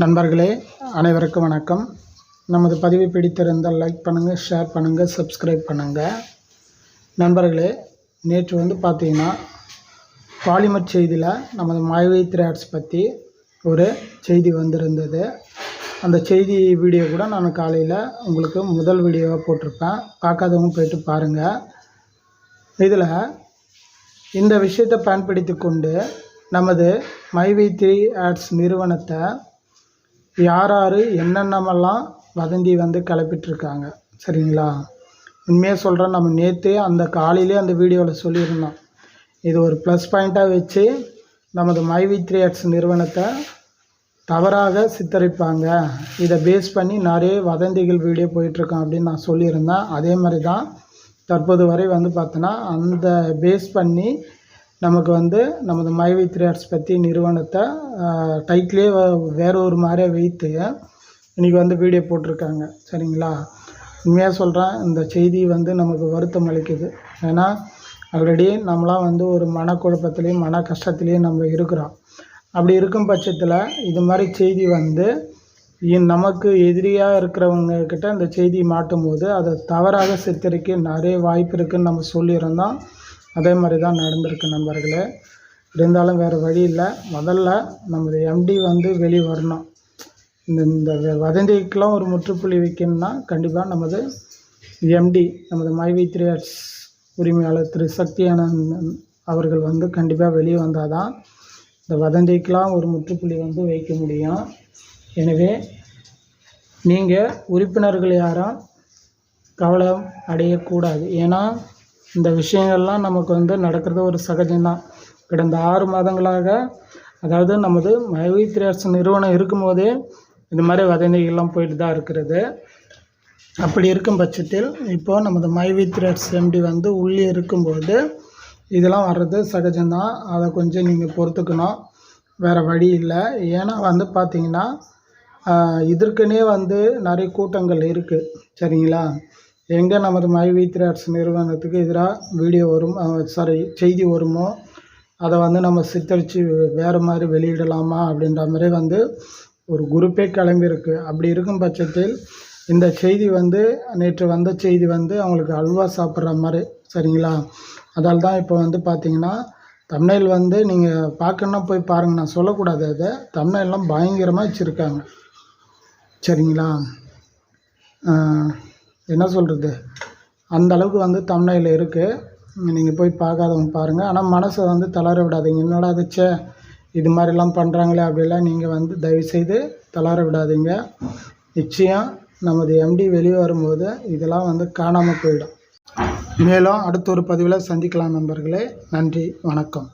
நண்பர்களே அனைவருக்கும் வணக்கம். நமது பதிவு பிடித்திருந்தால் லைக் பண்ணுங்கள் ஷேர் பண்ணுங்கள் சப்ஸ்கிரைப் பண்ணுங்கள் நண்பர்களே நேற்று வந்து பார்த்தீங்கன்னா பாலிமர் செய்தியில் நமது மாயவை த்ரேட்ஸ் பற்றி ஒரு செய்தி வந்திருந்தது. அந்த செய்தி வீடியோ கூட நான் காலையில் உங்களுக்கு முதல் வீடியோவாக போட்டிருப்பேன். பார்க்காதவங்க போயிட்டு பாருங்கள் இதில் இந்த விஷயத்தை பயன்படுத்தி கொண்டு நமது மைவி த்ரீ ஆட்ஸ் நிறுவனத்தை யார் யார் என்னென்னமெல்லாம் வதந்தி வந்து கிளப்பிட்டுருக்காங்க சரிங்களா? உண்மையாக சொல்கிறேன் நம்ம நேற்றே அந்த காலையிலே அந்த வீடியோவில் சொல்லியிருந்தோம். இது ஒரு ப்ளஸ் பாயிண்ட்டாக வச்சு நமது மைவி த்ரீ ஆட்ஸ் நிறுவனத்தை தவறாக சித்தரிப்பாங்க. இதை பேஸ் பண்ணி நிறைய வதந்திகள் வீடியோ போயிட்டுருக்கோம் அப்படின்னு நான் சொல்லியிருந்தேன். அதே மாதிரி தான் தற்போது வரை வந்து பார்த்தோன்னா அந்த பேஸ் பண்ணி நமக்கு வந்து நமது மைவை த்ரீ ஆர்ட்ஸ் பற்றி நிறுவனத்தை டைட்டிலே வேற ஒரு மாதிரியே வைத்து இன்றைக்கி வந்து வீடியோ போட்டிருக்காங்க. சரிங்களா? உண்மையாக சொல்கிறேன் இந்த செய்தி வந்து நமக்கு வருத்தம் அளிக்குது. ஏன்னா ஆல்ரெடி நம்மளாம் வந்து ஒரு மனக்குழப்பத்துலேயும் மன கஷ்டத்துலேயும் நம்ம இருக்கிறோம். அப்படி இருக்கும் பட்சத்தில் இது மாதிரி செய்தி வந்து நமக்கு எதிரியாக இருக்கிறவங்கக்கிட்ட அந்த இந்த செய்தி மாட்டும் போது அதை தவறாக சித்தரிக்க நிறைய வாய்ப்பு இருக்குதுன்னு நம்ம சொல்லியிருந்தோம். அதே மாதிரி தான் நடந்திருக்கு நண்பர்களே. இருந்தாலும் வேறு வழி இல்லை. முதல்ல நமது எம்டி வந்து வெளியே வரணும். இந்த இந்த வ- ஒரு முற்றுப்புள்ளி வைக்கணும்னா கண்டிப்பாக நமது எம்டி நமது மைவி த்ரீ உரிமையாளர் திரு. சக்தியானந்த் அவர்கள் வந்து கண்டிப்பாக வெளியே வந்தால் தான் இந்த வதந்திக்கெலாம் ஒரு முற்றுப்புள்ளி வந்து வைக்க முடியும். எனவே நீங்கள் உறுப்பினர்கள் யாரும் கவலை அடையக்கூடாது. ஏன்னா இந்த விஷயங்கள்லாம் நமக்கு வந்து நடக்கிறது ஒரு சகஜம்தான். கடந்த ஆறு மாதங்களாக அதாவது நமது மைவி த்ரேட்ஸ் நிறுவனம் இருக்கும்போதே இந்த மாதிரி வதந்திகள்லாம் போயிட்டு தான் இருக்கிறது. அப்படி இருக்கும் பட்சத்தில் இப்போது நமது மைவி த்ரேட்ஸ் எம்டி வந்து உள்ளே இருக்கும்போது இதெல்லாம் வர்றது சகஜம்தான். அதை கொஞ்சம் நீங்கள் பொறுத்துக்கணும். வேறு வழி இல்லை. ஏன்னா வந்து பார்த்தீங்கன்னா ஆஹ், இதற்குனே வந்து நிறைய கூட்டங்கள் இருக்குது சரிங்களா? எங்கே நமது மைவி த்ரேட்ஸ் நிறுவனத்துக்கு எதிராக வீடியோ வரும் சாரி செய்தி வருமோ அதை வந்து நம்ம சித்தரித்து வேறு மாதிரி வெளியிடலாமா அப்படின்ற மாதிரி வந்து ஒரு குரூப்பே கிளம்பியிருக்கு அப்படி இருக்கும் பட்சத்தில் இந்த செய்தி வந்து நேற்று வந்த செய்தி வந்து அவங்களுக்கு அல்வா சாப்பிட்ற மாதிரி சரிங்களா? அதால் தான் இப்போ வந்து பார்த்தீங்கன்னா தமிழில் வந்து நீங்கள் பார்க்கணுன்னா போய் பாருங்கள் நான் சொல்லக்கூடாது அதை. தமிழ்லாம் பயங்கரமாக வச்சுருக்காங்க. சரிங்களா? என்ன சொல்கிறது அந்த அளவுக்கு வந்து தமிழில் இருக்குது நீங்கள் போய் பார்க்காதவங்க பாருங்கள் ஆனால் மனசை வந்து தளர விடாதீங்க. என்னடா அதுச்சே இது மாதிரிலாம் பண்ணுறாங்களே அப்படிலாம் நீங்கள் வந்து தயவுசெய்து தளர விடாதீங்க. நிச்சயம் நமது எம்டி வெளியே வரும்போது இதெல்லாம் வந்து காணாமல் போயிடும். மேலும் அடுத்த ஒரு பதிவில் சந்திக்கலாம் நண்பர்களே. நன்றி. வணக்கம்.